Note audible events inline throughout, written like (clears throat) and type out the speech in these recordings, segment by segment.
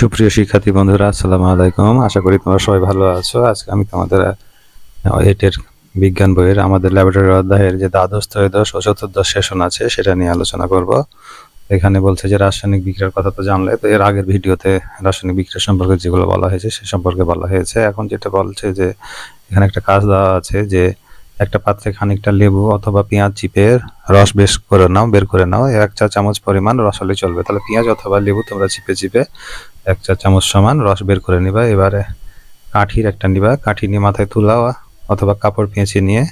সুপ্রিয় শিক্ষার্থী বন্ধুরা, আসসালামু আলাইকুম। আশা করি তোমরা সবাই ভালো আছো। আজকে আমি তোমাদের এটের বিজ্ঞান বইয়ের, আমাদের ল্যাবরেটরি অধ্যায়ের যে দ্বাদশ, ত্রয়োদশ ও চতুর্দশ সেশন আছে, সেটা নিয়ে আলোচনা করব। এখানে বলছে যে রাসায়নিক বিক্রিয়ার কথা তো জানলে, তো এর আগের ভিডিওতে রাসায়নিক বিক্রিয়া সম্পর্কে যেগুলো বলা হয়েছে, সে সম্পর্কে বলা হয়েছে। এখন যেটা বলছে যে, এখানে একটা কাজ দেওয়া আছে যে, একটা পাত্রে খানিকটা লেবু অথবা পেঁয়াজ চিপে রস বেশ করে নাও, বের করে নাও এক চা চামচ পরিমাণ রস হলে চলবে। তাহলে পেঁয়াজ অথবা লেবু তোমরা চিপে চিপে এক চা চামচ সমান, রস বের করে নিবা। এবারে কাঠির একটা নিবা। কাঠি নিয়ে মাথায় তুলাও অথবা কাপড় পেঁচিয়ে নিয়ে,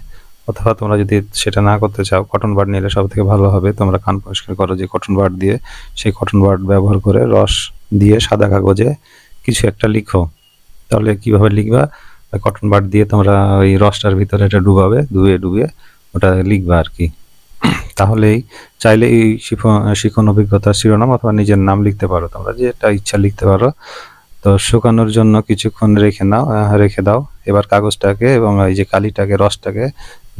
অথবা তোমরা যদি সেটা না করতে চাও কটন বার্ড নিলে সব থেকে ভালো হবে। তোমরা কান পরিষ্কার করো যে কটন বার্ড দিয়ে। সেই কটন বার্ড ব্যবহার করে রস দিয়ে সাদা কাগজে কিছু একটা লিখো। তাহলে কীভাবে লিখবা? কটন বার্ড দিয়ে তোমরা ওই রসটার ভিতরে এটা ডুবাবে ডুবিয়ে ডুবিয়ে ওটা লিখবা আর কি। তাহলেই চাইলে এই শিখন অভিজ্ঞতার শিরোনাম অথবা নিজের নাম লিখতে পারো তোমরা, যেটা ইচ্ছা লিখতে পারো। তো শুকানোর জন্য কিছুক্ষণ রেখে নাও রেখে দাও। এবার কাগজটাকে এবং এই যে কালিটাকে, রসটাকে,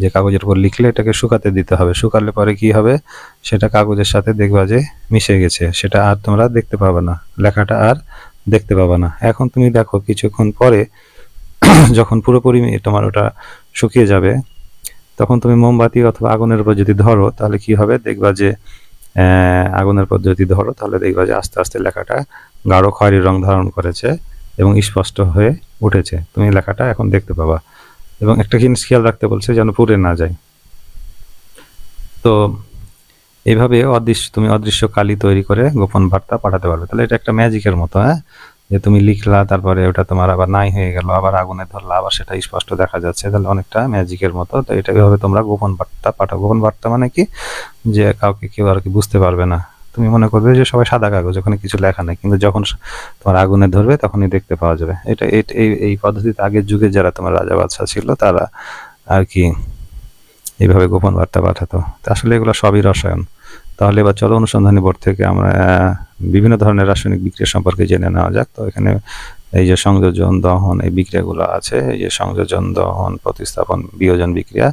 যে কাগজের উপর লিখলে এটাকে শুকাতে দিতে হবে। শুকালে পরে কি হবে? সেটা কাগজের সাথে দেখবা যে মিশে গেছে। সেটা আর তোমরা দেখতে পাবে না। লেখাটা আর দেখতে পাবে না। এখন তুমি দেখো কিছুক্ষণ পরে (clears throat) যখন পুরোপুরি তোমার ওটা শুকিয়ে যাবে তখন তুমি মোমবাতি অথবা আগুনের উপর যদি ধরো, তাহলে কি হবে? দেখবা যে আগুনের উপর যদি ধরো, তাহলে দেখবা যে আস্তে আস্তে লেখাটা গাঢ় খয়েরি রং ধারণ করেছে এবং স্পষ্ট হয়ে উঠেছে। তুমি লেখাটা এখন দেখতে পাবা। এবং একটা জিনিস খেয়াল রাখতে বলছে, যেন পুড়ে না যায়। তো এইভাবে অদৃশ্য, তুমি অদৃশ্য কালি তৈরি করে গোপন বার্তা পাঠাতে পারবে। তাহলে এটা একটা ম্যাজিকের মতো হ্যাঁ? যে তুমি লিখলা, তারপরে ওটা তোমার আবার নাই হয়ে গেল, আবার আগুনে ধরলা, আবার সেটা স্পষ্ট দেখা যাচ্ছে, তাহলে অনেকটা ম্যাজিকের মতো। তো এটা এভাবে তোমরা গোপন বার্তা পাঠাও। গোপন বার্তা মানে কি? যে কাউকে কেউ আর কি বুঝতে পারবে না। তুমি মনে করবে যে সবাই সাদা কাগজ, ওখানে কিছু লেখা নেই, কিন্তু যখন তোমার আগুনে ধরবে, তখনই দেখতে পাওয়া যাবে। এটা এই এই পদ্ধতিতে আগের যুগে যারা তোমার রাজা বাদশাহ ছিল, তারা আর কি এইভাবে গোপন বার্তা পাঠাতো। আসলে এগুলো সবই রসায়ন। তাহলে এবার চলো অনুসন্ধানী বোর্ড থেকে আমরা বিভিন্ন ধরনের রাসায়নিক বিক্রিয়া সম্পর্কে জেনে নেওয়া যাক। তো এখানে এই যে সংযোজন দহন এই বিক্রিয়াগুলো আছে, এই যে সংযোজন দহন প্রতিস্থাপন বিয়োজন বিক্রিয়া,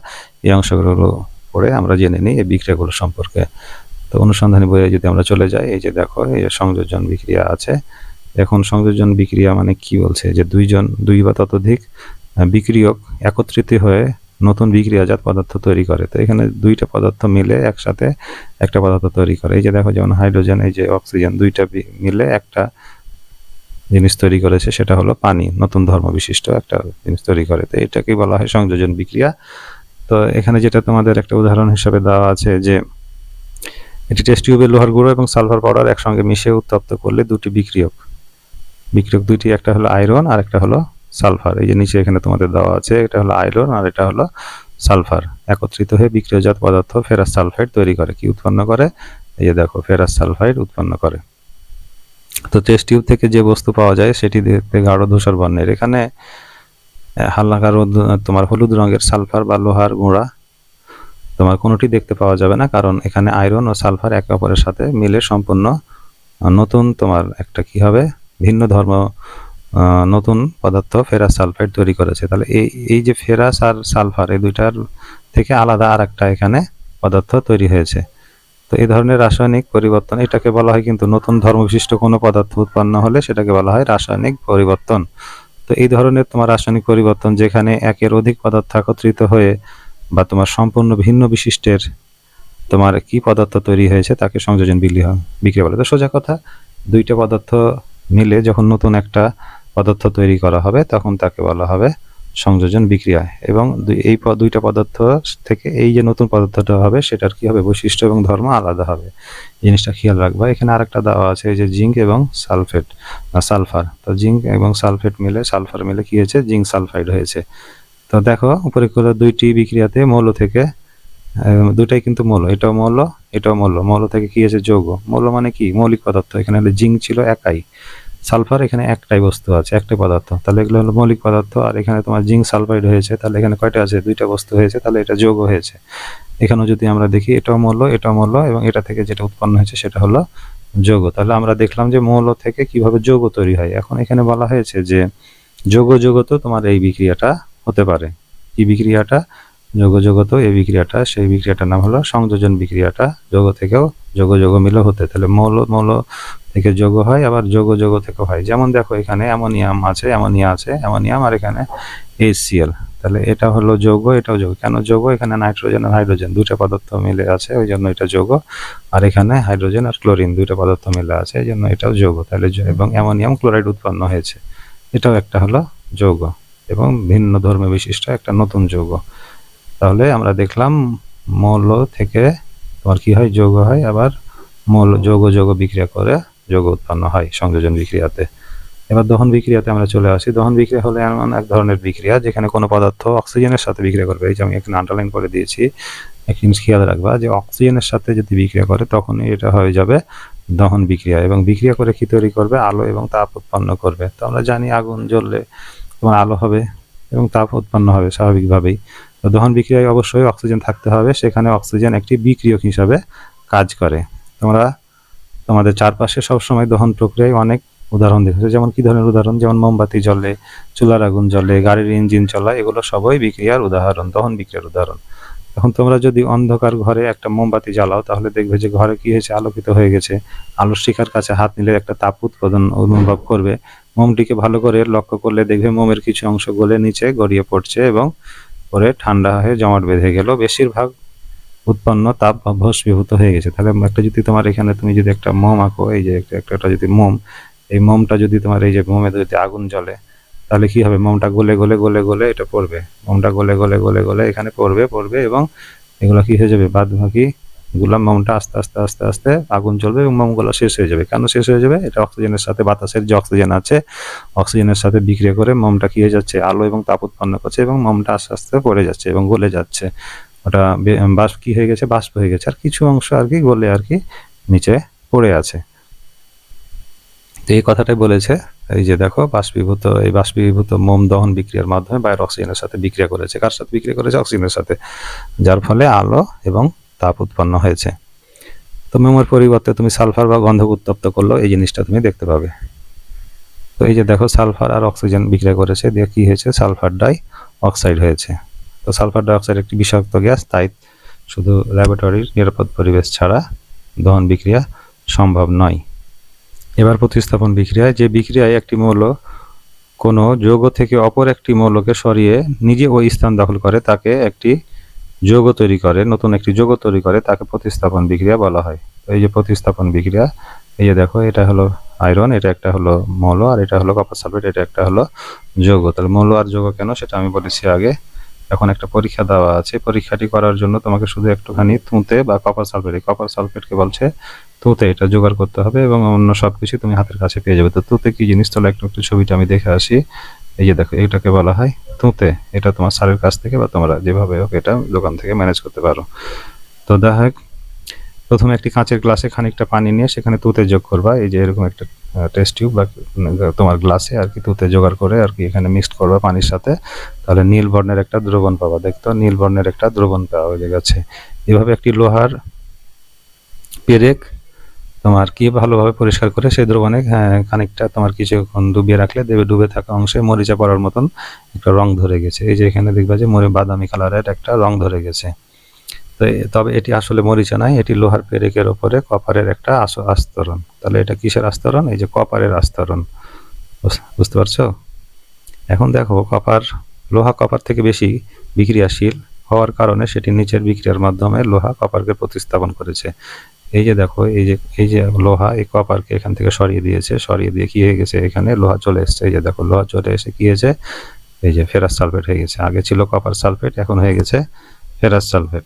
এই অংশগুলো পড়ে আমরা জেনে নিই এই বিক্রিয়াগুলো সম্পর্কে। তো অনুসন্ধানী বইয়ে যদি আমরা চলে যাই, এই যে দেখো, এই যে সংযোজন বিক্রিয়া আছে। এখন সংযোজন বিক্রিয়া মানে কি বলছে? যে দুইজন, দুই বা ততোধিক বিক্রিয়ক একত্রিত হয়ে নতুন বিক্রিয়াজাত পদার্থ তৈরি করে। তো এখানে দুইটা পদার্থ মিলে একসাথে একটা পদার্থ তৈরি করে। এই যে দেখো, যেমন হাইড্রোজেন, এই যে অক্সিজেন, দুইটা মিলে একটা জিনিস তৈরি করেছে, সেটা হলো পানি, নতুন ধর্ম বিশিষ্ট একটা জিনিস তৈরি করে। তো এটাকে বলা হয় সংযোজন বিক্রিয়া। তো এখানে যেটা তোমাদের একটা উদাহরণ হিসেবে দেওয়া আছে যে, এটি টেস্ট টিউবে লোহার গুঁড়ো এবং সালফার পাউডার একসঙ্গে মিশিয়ে উত্তপ্ত করলে দুটি বিক্রিয়ক। বিক্রিয়ক দুইটি, একটা হলো আয়রন আর একটা হলো সালফার, এই যে নিচে এখানে তোমাদের দেওয়া আছে, এটা হলো আয়রন আর এটা হলো সালফার। একত্রিত হয়ে বিক্রিয়জাত পদার্থ ফেরাস সালফাইড তৈরি করে, কি উৎপন্ন করে? এই যে দেখো, ফেরাস সালফাইড উৎপন্ন করে। তো টেস্ট টিউব থেকে যে বস্তু পাওয়া যায়, সেটি দেখতে গাঢ় ধূসর বর্ণের। এখানে হালকা রোদ তোমার হলুদ রঙের সালফার বা লোহার গুঁড়া, তোমার কোনোটি দেখতে পাওয়া যাবে না, কারণ এখানে আয়রন ও সালফার একে অপরের সাথে মিলে সম্পূর্ণ নতুন তোমার একটা কি হবে? ভিন্ন ধর্ম নতুন পদার্থ ফেরাস সালফাইড তৈরি করেছে। তাহলে এই এই যে ফেরাস আর সালফার, এই দুইটার থেকে আলাদা আর একটা এখানে পদার্থ তৈরি হয়েছে। তো এই ধরনের রাসায়নিক পরিবর্তন, এটাকে বলা হয় কিন্তু নতুন ধর্মবিশিষ্ট কোনো পদার্থ উৎপন্ন হলে সেটাকে বলা হয় রাসায়নিক পরিবর্তন। তো এই ধরনের তোমার রাসায়নিক পরিবর্তন যেখানে একের অধিক পদার্থ একত্রিত হয়ে বা তোমার সম্পূর্ণ ভিন্ন বিশিষ্টের তোমার কি পদার্থ তৈরি হয়েছে তাকে সংযোজন বিক্রিয়া বলে। তো সোজা কথা, দুইটা পদার্থ মিলে যখন নতুন একটা পদার্থ তৈরি করা হবে, তখন তাকে বলা হবে সংযোজন বিক্রিয়া। এবং এই দুইটা পদার্থ থেকে এই যে নতুন পদার্থটা হবে, সেটার কি হবে? বৈশিষ্ট্য এবং ধর্ম আলাদা হবে। জিনিসটা খেয়াল রাখবা। এখানে আরেকটা দেওয়া আছে, এই যে জিঙ্ক এবং সালফেট না সালফার। তো জিঙ্ক এবং সালফেট মিলে, সালফার মিলে কি হয়েছে? জিঙ্ক সালফাইড হয়েছে। তো দেখো, উপরে দুইটি বিক্রিয়াতে মৌল থেকে দুটাই কিন্তু মৌল। এটাও মৌল এটাও মৌল। মৌল থেকে কি হয়েছে? যৌগ। মৌল মানে কি? মৌলিক পদার্থ। এখানে জিঙ্ক ছিল একাই। সালফার এখানে একটাই বস্তু আছে, একটাই পদার্থ। তাহলে এগুলো হলো মৌলিক পদার্থ, আর এখানে তোমার জিঙ্ক সালফাইড হয়েছে, তাহলে এখানে কয়টা আছে? দুইটা বস্তু হয়েছে, তাহলে এটা যৌগ হয়েছে। এখানেও যদি আমরা দেখি, এটাও মৌল এটাও মৌল, এবং এটা থেকে যেটা উৎপন্ন হয়েছে সেটা হলো যৌগ। তাহলে আমরা দেখলাম যে মৌল থেকে কীভাবে যৌগ তৈরি হয়। এখন এখানে বলা হয়েছে যে যৌগ যৌগত তোমার এই বিক্রিয়াটা হতে পারে। কি বিক্রিয়াটা? যৌগ যৌগত, এই বিক্রিয়াটা, সেই বিক্রিয়াটার নাম হলো সংযোজন বিক্রিয়াটা। যৌগ থেকেও যৌগ যৌগ মিলে হতে। তাহলে মৌল মৌল থেকে যোগ হয়, আবার যোগ যোগ থেকে হয়। যেমন দেখো এখানে অ্যামোনিয়াম আছে, অ্যামোনিয়া আছে, অ্যামোনিয়াম আর এখানে এইচসিএল তাহলে এটা হলো যৌগ, এটাও যৌগ। কেন যৌগ? এখানে নাইট্রোজেন আর হাইড্রোজেন দুইটা পদার্থ মিলে আছে, ওই জন্য এটা যৌগ। আর এখানে হাইড্রোজেন আর ক্লোরিন দুইটা পদার্থ মিলে আছে, এই জন্য এটাও যৌগ। তাহলে এবং অ্যামোনিয়াম ক্লোরাইড উৎপন্ন হয়েছে। এটাও একটা হলো যৌগ এবং ভিন্ন ধর্ম বিশিষ্ট একটা নতুন যৌগ। তাহলে আমরা দেখলাম মৌল থেকে তোমার কি হয়? যৌগ হয়, আবার মৌল যৌগ যৌগ বিক্রিয়া করে যৌগ উৎপন্ন হয় সংযোজন বিক্রিয়াতে। এবার দহন বিক্রিয়াতে আমরা চলে আসি। দহন বিক্রিয়া হলে এমন এক ধরনের বিক্রিয়া যেখানে কোনো পদার্থ অক্সিজেনের সাথে বিক্রিয়া করবে। এই যে আমি এখানে আন্ডারলাইন করে দিয়েছি এক জিনিস খেয়াল রাখবা যে অক্সিজেনের সাথে যদি বিক্রিয়া করে, তখনই এটা হয়ে যাবে দহন বিক্রিয়া এবং বিক্রিয়া করে কি তৈরি করবে? আলো এবং তাপ উৎপন্ন করবে। তো আমরা জানি আগুন জ্বললে তোমার আলো হবে এবং তাপ উৎপন্ন হবে স্বাভাবিকভাবেই। তো দহন বিক্রিয়ায় অবশ্যই অক্সিজেন থাকতে হবে। সেখানে অক্সিজেন একটি বিক্রিয়ক হিসাবে কাজ করে। তোমরা তোমাদের চারপাশে সবসময় দহন প্রক্রিয়ায় অনেক উদাহরণ দেখেছ। যেমন কি ধরনের উদাহরণ? যেমন মোমবাতি জ্বলে, চুলার আগুন জ্বলে, গাড়ির ইঞ্জিন চলা এগুলো সবই বিক্রিয়ার উদাহরণ, দহন বিক্রিয়ার উদাহরণ। এখন তোমরা যদি অন্ধকার ঘরে একটা মোমবাতি জ্বালাও, তাহলে দেখবে যে ঘরে কি হয়েছে? আলোকিত হয়ে গেছে। আলোর শিখার কাছে হাত নিলে একটা তাপ উৎপাদন অনুভব করবে। মোমটিকে ভালো করে লক্ষ্য করলে দেখবে মোমের কিছু অংশ গলে নিচে গড়িয়ে পড়ছে এবং পরে ঠান্ডা হয়ে জমাট বেঁধে গেল। বেশিরভাগ উৎপন্ন তাপ ভস্মীভূত হয়ে গেছে। তাহলে একটা যদি তোমার এখানে তুমি যদি একটা মোম আঁকো, এই যে একটা একটা যদি মোম, এই মোমটা যদি তোমার এই যে মোমে যদি আগুন জ্বলে, তাহলে কি হবে? মোমটা গলে গলে গলে গলে এটা পড়বে। মোমটা গলে গলে গলে গলে এখানে পড়বে পড়বে এবং এগুলো কি হয়ে যাবে? বাদ বাকি গুলা মোমটা আস্তে আস্তে আস্তে আস্তে আগুন জ্বলবে এবং মোমগুলো শেষ হয়ে যাবে। কেন শেষ হয়ে যাবে? এটা অক্সিজেনের সাথে বাতাসের যে অক্সিজেন আছে, অক্সিজেনের সাথে বিক্রিয়া করে মোমটা কি হয়ে যাচ্ছে? আলো এবং তাপ উৎপন্ন করছে এবং মোমটা আস্তে আস্তে পড়ে যাচ্ছে এবং গলে যাচ্ছে। ওটা বাষ্প কি হয়ে গেছে? বাষ্প হয়ে গেছে। আর কিছু অংশ আর কি গলে আর কি নিচে পড়ে আছে। তো এই কথাটাই বলেছে, এই যে দেখো, বাষ্পীভূত, এই বাষ্পীভূত মোম দহন বিক্রিয়ার মাধ্যমে বাইরের অক্সিজেনের সাথে বিক্রিয়া করেছে। কার সাথে বিক্রিয়া করেছে? অক্সিজেনের সাথে। যার ফলে আলো এবং তাপ উৎপন্ন হয়েছে। তো মোমের পরিবর্তে তুমি সালফার বা গন্ধক উত্তপ্ত করল এই জিনিসটা তুমি দেখতে পাবে। তো এই যে দেখো, সালফার আর অক্সিজেন বিক্রিয়া করেছে। দিয়ে কি হয়েছে? সালফার ডাই অক্সাইড হয়েছে। তো সালফার ডাই অক্সাইড একটি বিষাক্ত গ্যাস, তাই শুধু ল্যাবরেটরির নিরাপদ পরিবেশ ছাড়া দহন বিক্রিয়া সম্ভব নয়। এবার প্রতিস্থাপন বিক্রিয়ায়, যে বিক্রিয়ায় একটি মৌল কোনো যৌগ থেকে অপর একটি মৌলকে সরিয়ে নিজে ওই স্থান দখল করে, তাকে একটি যৌগ তৈরি করে, নতুন একটি যৌগ তৈরি করে, তাকে প্রতিস্থাপন বিক্রিয়া বলা হয়। এই যে প্রতিস্থাপন বিক্রিয়া, এই যে দেখো, এটা হলো আয়রন এটা একটা হলো মৌল, আর এটা হলো কপার সালফেট এটা একটা হলো যৌগ। তাহলে মৌল আর যৌগ কেন? সেটা আমি বলেছি আগে। এখন একটা পরীক্ষা দেওয়া আছে। পরীক্ষাটি করার জন্য তোমাকে শুধু একটুখানি তুঁতে বা কপার সালফেট কপার সালফেটকে বলছে, তুঁতে এটা জোগাড় করতে হবে এবং অন্য সব কিছু তুমি হাতের কাছে পেয়ে যাবে। তো তুঁতে কি জিনিস? তাহলে একটু একটু ছবিটা আমি দেখে আসি। এই যে দেখো, এটাকে বলা হয় তুঁতে। এটা তোমার স্যারের কাছ থেকে বা তোমরা যেভাবে হোক এটা দোকান থেকে ম্যানেজ করতে পারো। তো দেখ প্রথমে একটি কাঁচের গ্লাসে খানিকটা পানি নিয়ে সেখানে তুঁতে যোগ করবা। এই যে এরকম একটা টেস্ট টিউব বা তোমার গ্লাসে আর কি তুতে জোগাড় করে আর কি এখানে মিক্সড করবা পানির সাথে। তাহলে নীল বর্ণের একটা দ্রবণ পাবা দেখতো? নীল বর্ণের একটা দ্রবণ পাওয়া হয়ে গেছে। এভাবে একটি লোহার পেরেক তোমার কি ভালোভাবে পরিষ্কার করে সেই দ্রবণে হ্যাঁ, খানিকটা তোমার কিছুক্ষণ ডুবিয়ে রাখলে দেবে ডুবে থাকা অংশে মরিচা পড়ার মতন একটা রং ধরে গেছে। এই যে এখানে দেখবা যে মরে বাদামি কালারের একটা রং ধরে গেছে। তো, তবে এটি আসলে মরিচা নয়, এটি লোহার পেরেকের ওপরে কপারের একটা আস- আস্তরণ। তাহলে এটা কিসের আস্তরণ? এই যে কপারের আস্তরণ। বুঝ- বুঝতে পারছ? এখন দেখো, কপার, লোহা কপার থেকে বেশি বিক্রিয়াশীল হওয়ার কারণে সেটি নিচের বিক্রিয়ার মাধ্যমে লোহা কপারকে প্রতিস্থাপন করেছে। এই যে দেখো, এই যে এই যে লোহা এই কপারকে এখান থেকে সরিয়ে দিয়েছে। সরিয়ে দিয়ে কি হয়ে গেছে? এখানে লোহা চলে এসেছে। এই যে দেখো, লোহা চলে এসে কি হয়েছে? এই যে ফেরাস সালফেট হয়ে গেছে। আগে ছিল কপার সালফেট, এখন হয়ে গেছে ফেরাস সালফেট।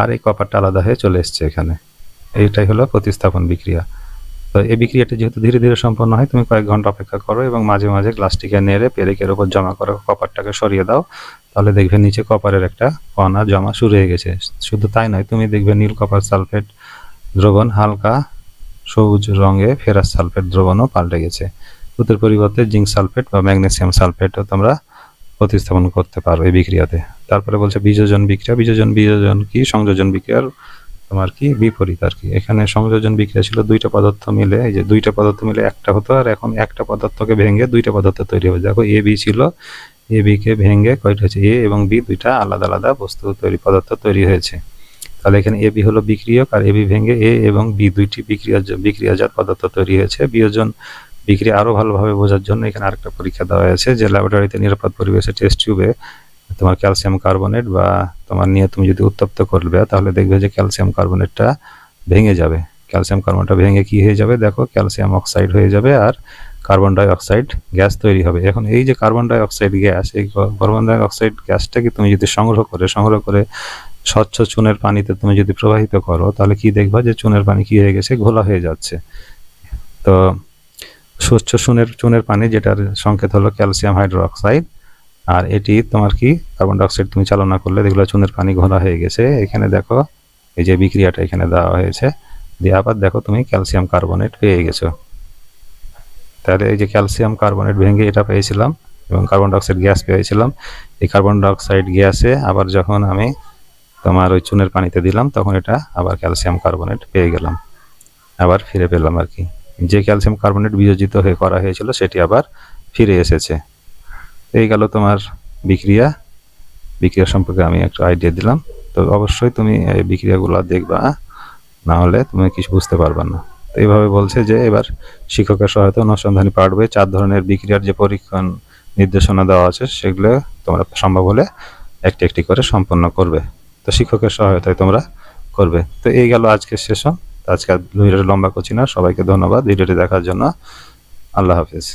আর এই কপারটা আলাদা হয়ে চলে এসছে এখানে। এইটাই হলো প্রতিস্থাপন বিক্রিয়া। তো এই বিক্রিয়াটা যেহেতু ধীরে ধীরে সম্পন্ন হয়, তুমি কয়েক ঘণ্টা অপেক্ষা করো এবং মাঝে মাঝে গ্লাসটিকে নেড়ে পেরেকের উপর জমা করো কপারটাকে সরিয়ে দাও। তাহলে দেখবে নিচে কপারের একটা কণা জমা শুরু হয়ে গেছে। শুধু তাই নয়, তুমি দেখবে নীল কপার সালফেট দ্রবণ হালকা সবুজ রঙে ফেরাস সালফেট দ্রবণও পাল্টে গেছে। দুধের পরিবর্তে জিঙ্ক সালফেট বা ম্যাগনেসিয়াম সালফেটও তোমরা প্রতিস্থাপন করতে পারো এই বিক্রিয়াতে। তারপরে বলছে বিযোজন বিক্রিয়া। বিযোজন বিযোজন কি? সংযোজন বিক্রিয়ার তোমার কি? বিপরীত আর কি। এখানে সংযোজন বিক্রিয়া ছিল দুইটা পদার্থ মিলে। এই যে দুইটা পদার্থ মিলে একটা হতো আর এখন একটা পদার্থকে ভেঙে দুইটা পদার্থ তৈরি হবে দেখো এ, বি ছিল। এ, বি কে ভেঙে কয়টা হয়েছে? এ এবং বি দুইটা আলাদা আলাদা বস্তু তৈরি, পদার্থ তৈরি হয়েছে। তাহলে এখানে এবি হলো বিক্রিয়ক আর এবি ভেঙে এ এবং বি দুইটি বিক্রিয়া বিক্রিয়াজাত পদার্থ তৈরি হয়েছে। বিয়োজন বিক্রিয়া আরও ভালোভাবে বোঝার জন্য এখানে আরেকটা পরীক্ষা দেওয়া হয়েছে যে ল্যাবরেটরিতে নিরাপদ পরিবেশে টেস্ট টিউবে তোমার ক্যালসিয়াম কার্বনেট বা তোমার নিয়ে তুমি যদি উত্তপ্ত করবে, তাহলে দেখবে যে ক্যালসিয়াম কার্বনেটটা ভেঙে যাবে। ক্যালসিয়াম কার্বনটা ভেঙে কি হয়ে যাবে? দেখো ক্যালসিয়াম অক্সাইড হয়ে যাবে আর কার্বন ডাই অক্সাইড গ্যাস তৈরি হবে। এখন এই যে কার্বন ডাই অক্সাইড গ্যাস এই কার্বন ডাই অক্সাইড গ্যাসটাকে তুমি যদি সংগ্রহ করে সংগ্রহ করে স্বচ্ছ চুনের পানিতে তুমি যদি প্রবাহিত করো, তাহলে কি দেখবা যে চুনের পানি কি হয়ে গেছে? ঘোলা হয়ে যাচ্ছে। তো স্বচ্ছ চুনের চুনের পানি যেটার সংকেত হলো ক্যালসিয়াম হাইড্রোক্সাইড। আর এটি তোমার কি? কার্বন ডাইঅক্সাইড তুমি চালনা করলে দেখল চুনের পানি ঘোলা হয়ে গেছে। এখানে দেখো, এই যে বিক্রিয়াটা এখানে দেওয়া হয়েছে। দিয়ে আবার দেখো তুমি ক্যালসিয়াম কার্বনেট পেয়ে গেছো। তাহলে এই যে ক্যালসিয়াম কার্বনেট ভেঙে এটা পেয়েছিলাম এবং কার্বন ডাইঅক্সাইড গ্যাস পেয়েছিলাম। এই কার্বন ডাইঅক্সাইড গ্যাসে আবার যখন আমি তোমার ওই চুনের পানিতে দিলাম, তখন এটা আবার ক্যালসিয়াম কার্বনেট পেয়ে গেলাম। আবার ফিরে পেলাম আর কি। যে ক্যালসিয়াম কার্বনেট বিয়োজিত হয়ে করা হয়েছিল সেটি আবার ফিরে এসেছে। এই গেল তোমার বিক্রিয়া। বিক্রিয়া সম্পর্কে আমি একটু আইডিয়া দিলাম। তো অবশ্যই তুমি এই বিক্রিয়াগুলো দেখবা, না হলে তুমি কিছু বুঝতে পারবে না। তো এইভাবে বলছে যে এবার শিক্ষকের সহায়তা অনুসন্ধানী পাঠবে চার ধরনের বিক্রিয়ার যে পরীক্ষণ নির্দেশনা দেওয়া আছে, সেগুলো তোমরা সম্ভব হলে একটি একটি করে সম্পন্ন করবে। তো শিক্ষকের সহায়তায় তোমরা করবে। তো এই গেল আজকের সেশন আজকে ভিডিওটা লম্বা করছি না। সবাইকে ধন্যবাদ ভিডিওটি দেখার জন্য। আল্লাহ হাফিজ।